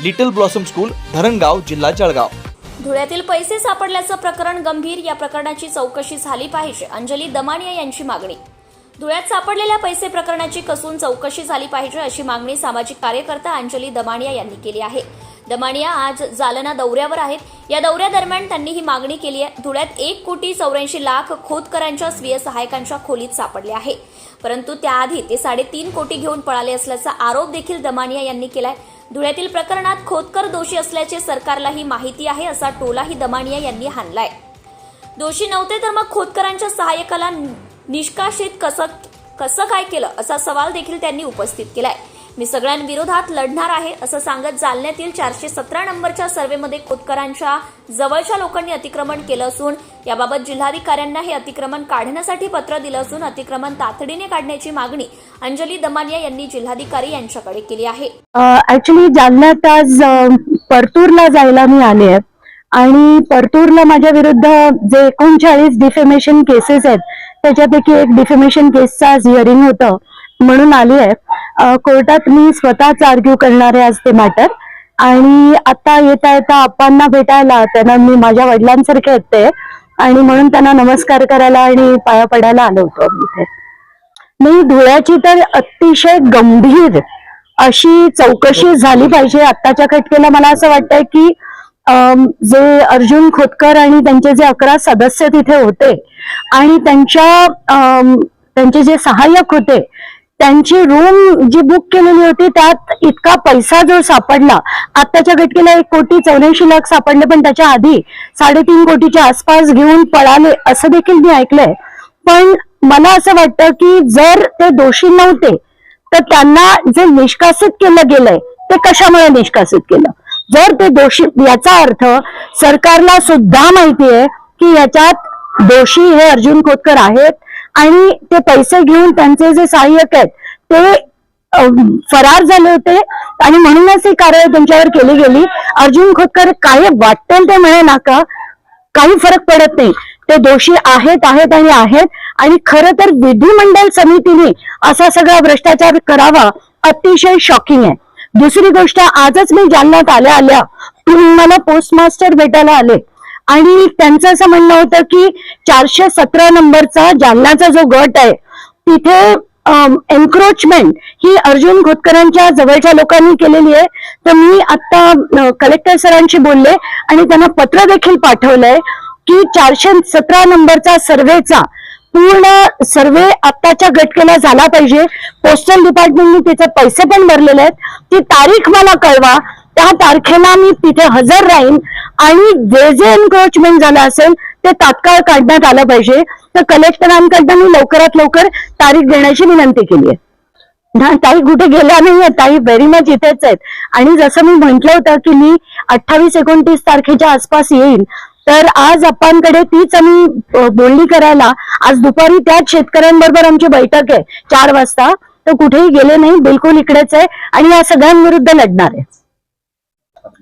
Little blossom school Dharangaon जिल्हा जळगाव. धुळ्यातील पैसे सापडल्याचं प्रकरण गंभीर या प्रकरणाची चौकशी झाली पाहिजे अंजली दमानिया यांची मागणी. धुळ्यात सापडलेल्या पैसे प्रकरणाची कसून चौकशी झाली पाहिजे अशी मागणी सामाजिक कार्यकर्ता अंजली दमानिया यांनी केली आहे. दमानिया आज जालना दौऱ्यावर आहेत. या दौऱ्यादरम्यान त्यांनी ही मागणी केली आहे. धुळ्यात एक कोटी चौऱ्याऐंशी लाख खोतकरांच्या स्वीय सहायकांच्या खोलीत सापडले आहे. परंतु त्याआधी ते साडेतीन कोटी घेऊन पळाले असल्याचा आरोप देखील दमानिया यांनी केलाय. धुळ्यातील प्रकरणात खोतकर दोषी असल्याचे सरकारलाही माहिती आहे असा टोलाही दमानिया यांनी हाणलाय. दोषी नव्हते तर मग खोतकरांच्या सहाय्यकाला निष्कासित कसं कसं काय केलं असा सवाल देखील त्यांनी उपस्थित केलाय. मी सगळ्यांविरोधात लढणार आहे असं सांगत जालन्यातील चारशे सतरा नंबरच्या सर्व्हेमध्ये खोतकरांच्या जवळच्या लोकांनी अतिक्रमण केलं असून याबाबत जिल्हाधिकाऱ्यांना हे अतिक्रमण काढण्यासाठी पत्र दिलं असून अतिक्रमण तातडीने काढण्याची मागणी अंजली दमानिया यांनी जिल्हाधिकारी यांच्याकडे केली आहे. ऍक्च्युली जालन्यात आज परतूरला जायला मी आले आहे. आणि परतूरला माझ्या विरुद्ध जे एकोणचाळीस डिफेमेशन केसेस आहेत त्याच्यापैकी एक डिफेमेशन केसचं आज हिअरिंग होतं म्हणून आली आहे. कोर्टात मी स्वतःच आर्ग्यू करणार आहे आज ते मॅटर आणि आता येता येता आपांना भेटायला त्यांना मी माझ्या वडिलांसारखे येते आणि म्हणून त्यांना नमस्कार करायला आणि पाया पडायला आलो होतो इथे. मी धुळ्याची तर अतिशय गंभीर अशी चौकशी झाली पाहिजे आत्ताच्या खटकेला मला असं वाटतंय की जे अर्जुन खोतकर आणि त्यांचे जे अकरा सदस्य तिथे होते आणि त्यांच्या त्यांचे जे सहाय्यक होते त्यांची रूम जी बुक केलेली होती त्यात इतका पैसा जो सापडला आत्ताच्या घटकेला एक कोटी चौऱ्याऐंशी लाख सापडले पण त्याच्या आधी साडेतीन कोटीच्या आसपास घेऊन पळाले असं देखील मी ऐकलंय. पण मला असं वाटतं की जर ते दोषी नव्हते तर त्यांना जे निष्कासित केलं गेलंय ते कशामुळे निष्कासित केलं? जर ते दोषी याचा अर्थ सरकारला सुद्धा माहिती आहे की याच्यात दोषी हे अर्जुन खोतकर आहेत आणि ते पैसे घेऊन त्यांचे जे सहाय्यक आहेत ते फरार झाले होते. आणि म्हणूनच ही कारवाई त्यांच्यावर केली गेली. अर्जुन खोतकर काय वाटेल ते म्हणे नाका. काही फरक पडत नाही. ते दोषी आहेत आहेत आणि आहेत. आणि खरं तर विधिमंडळ समितीने असा सगळा भ्रष्टाचार करावा अतिशय शॉकिंग आहे. दुसरी गोष्ट आजच मी जालन्यात आल्या आल्या मला पोस्टमास्टर भेटायला आले. आणि त्यांचं असं म्हणणं होतं की चारशे सतरा नंबरचा जालनाचा जो गट आहे तिथे एन्क्रोचमेंट ही अर्जुन खोतकरांच्या जवळच्या लोकांनी केलेली आहे. तर मी आता कलेक्टर सरांशी बोलले आणि त्यांना पत्र देखील पाठवलंय की चारशे सतरा नंबरचा सर्वेचा पूर्ण सर्वे आत्ताच्या घटकेला झाला पाहिजे. पोस्टल डिपार्टमेंटने तिचे पैसे पण भरलेले आहेत. ती तारीख मला कळवा. त्या तारखेला मी तिथे हजर राहीन. आणि जे जे एन्क्रोचमेंट झालं असेल ते तात्काळ काढण्यात आलं पाहिजे. तर कलेक्टरांकडनं मी लवकरात लवकर तारीख देण्याची विनंती केली आहे. ताई कुठे गेल्या नाहीये ताई व्हेरी मच इथेच आहेत. आणि जसं मी म्हटलं होतं की मी अठ्ठावीस एकोणतीस तारखेच्या आसपास येईल तर आज आपणकडे तीच आम्ही बोलणी करायला आज दुपारी त्याच शेतकऱ्यांबरोबर आमची बैठक आहे चार वाजता. तर कुठेही गेले नाही बिलकुल इकडेच आहे. आणि या सगळ्यांविरुद्ध लढणार आहे.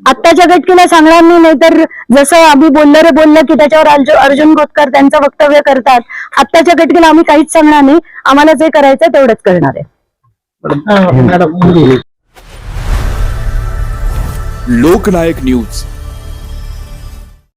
आत्ताच्या घटकेला सांगणार नाही नाहीतर जसं आम्ही बोललं रे बोललं की त्याच्यावर अर्जु- अर्जुन खोतकर त्यांचं वक्तव्य करतात. आत्ताच्या घटकेला आम्ही काहीच सांगणार नाही. आम्हाला जे करायचं तेवढंच करणार आहे. लोकनायक न्यूज.